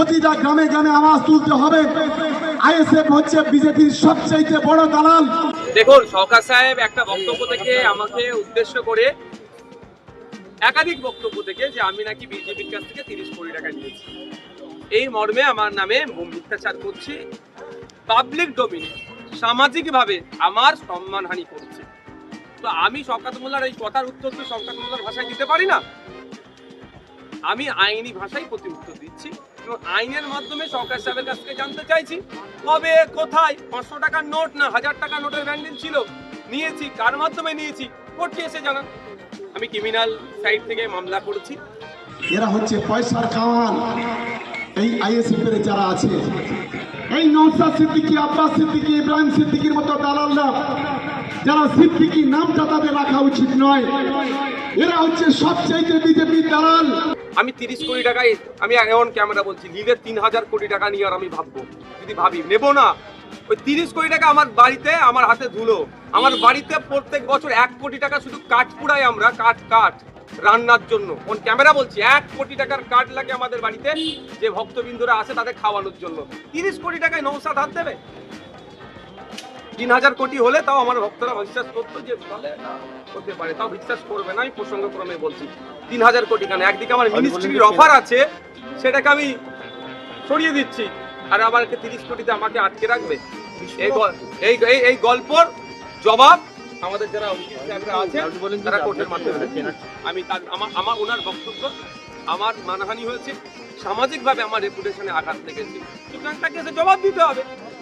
প্রতিটা গ্রামে গ্রামে আওয়াজ তুলতে হবে। আইএসএফ হচ্ছে বিজেপির সবচেয়ে বড় দালাল। দেখুন, সরকার সাহেব একটা বক্তব্য থেকে আমাকে উদ্দেশ্য করে একাধিক বক্তব্য থেকে যে আমি নাকি বিজেপির কাছ থেকে তিরিশ কোটি টাকা নিয়েছি। এই মর্মে আমার নামে মিথ্যাচার করছে। পাবলিক ডোমিনে সামাজিকভাবে আমার সম্মানহানি করছে। তো আমি শওকাত মোল্লার এই কথার উত্তর তো শওকাত মোল্লার ভাষায় দিতে পারি না? আমি আইনি ভাষায় প্রতি উত্তর দিচ্ছি। এবং আইনের মাধ্যমে সরকার সাহেবের কাছ থেকে জানতে চাইছি, কবে, কোথায়, পাঁচশো টাকার নোট না হাজার টাকা নোটের ব্যান্ডেল ছিল, নিয়েছি, কার মাধ্যমে নিয়েছি কোর্টকে এসে জানান। আমি ক্রিমিনাল সাইড থেকে মামলা করেছি। এরা হচ্ছে পয়সার কামাল এই আইএসএফ এর যারা আছে, এই নৌসাদ সিদ্দিকী, আব্বাস সিদ্দিকী, ইব্রাহিম সিদ্দিকীর মতো দালালরা, যারা সিদ্দিকী নামটা তাদের রাখা উচিত নয়। এরা হচ্ছে সবচাইতে বিজেপির দালাল। আমি তিরিশ কোটি টাকায়, আমি এমন ক্যামেরা বলছি নিলে তিন হাজার কোটি টাকা নিয়ে আর আমি ভাববো, যদি ভাবি। নেব না। ওই তিরিশ কোটি টাকা আমার বাড়িতে, আমার হাতে ধুলো। আমার বাড়িতে প্রত্যেক বছর এক কোটি টাকা শুধু কাঠ পুড়াই আমরা, কাঠ কাঠ রান্নার জন্য। কোন ক্যামেরা বলছি, এক কোটি টাকার কাঠ লাগে আমাদের বাড়িতে, যে ভক্তবিন্দুরা আসে তাদের খাওয়ানোর জন্য। তিরিশ কোটি টাকায় নৌসাদ হাত দেবে? তিন হাজার কোটি হলে তাও আমার ভক্তরা বিশ্বাস করতো যে হতে পারে। তাও বিশ্বাস করবে না আমি প্রসঙ্গক্রমে বলছি। তিন হাজার কোটি কেন? একদিকে আমার মিনিস্ট্রির অফার আছে সেটাকে আমি সরিয়ে দিচ্ছি। আর আমাকে তিরিশ কোটিতে আমাকে আটকে রাখবে? এই এই এই- গল্পর জবাব আমাদের যারা উকিল সাহেবরা আছে তারা কোর্টের মাধ্যমে আমি তার আমার আমার ওনার বক্তব্য আমার মানহানি হয়েছে। সামাজিকভাবে আমার রেপুটেশনে আঘাত লেগেছে। সুতরাং তাকে জবাব দিতে হবে।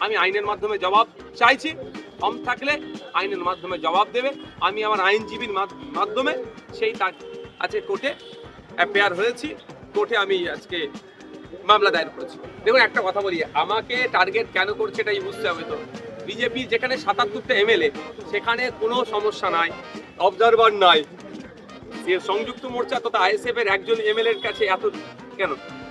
আমি আইনের মাধ্যমে জবাব চাইছি। কম থাকলে আইনের মাধ্যমে জবাব দেবে। আমি আমার আইনজীবীর মাধ- মাধ্যমে সেই তার আছে কোর্টে অ্যাপেয়ার হয়েছি। কোর্টে আমি আজকে মামলা দায়ের করেছি। দেখুন, একটা কথা বলি, আমাকে টার্গেট কেন করছে এটাই বুঝতে হবে তো। বিজেপি যেখানে সাতাত্তরটা এমএলএ, সেখানে কোনো সমস্যা নাই অবজারভার নাই। যে সংযুক্ত মোর্চা তথা আইএসএফ এর একজন এমএলএ এর কাছে এত কেন?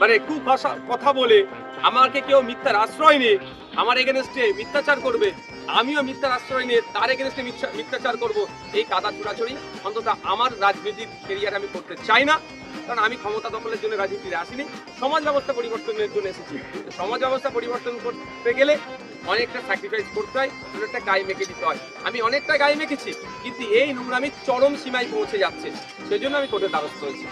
মানে খুব ভাষা কথা বলে, আমাকে কেউ মিথ্যার আশ্রয় নিয়ে, আমার এগেনস্টে মিথ্যাচার করবে, আমিও মিথ্যার আশ্রয় নিয়ে তার এগেনস্টে মিথ্যাচার করব, এই কাদা ছুড়াছড়ি অন্তত আমার রাজনীতির কেরিয়ার আমি করতে চাই না। কারণ আমি ক্ষমতা দখলের জন্য রাজনীতিতে আসিনি, সমাজ ব্যবস্থা পরিবর্তনের জন্য এসেছি। সমাজ ব্যবস্থা পরিবর্তন করতে গেলে অনেকটা স্যাক্রিফাইস করতে হয়, অনেকটা গায়ে মেখে দিতে হয়। আমি অনেকটা গায়ে মেখেছি, কিন্তু এই নোংরামি চরম সীমায় পৌঁছে যাচ্ছে সেই জন্য আমি কোর্টের দ্বারস্থ হয়েছি।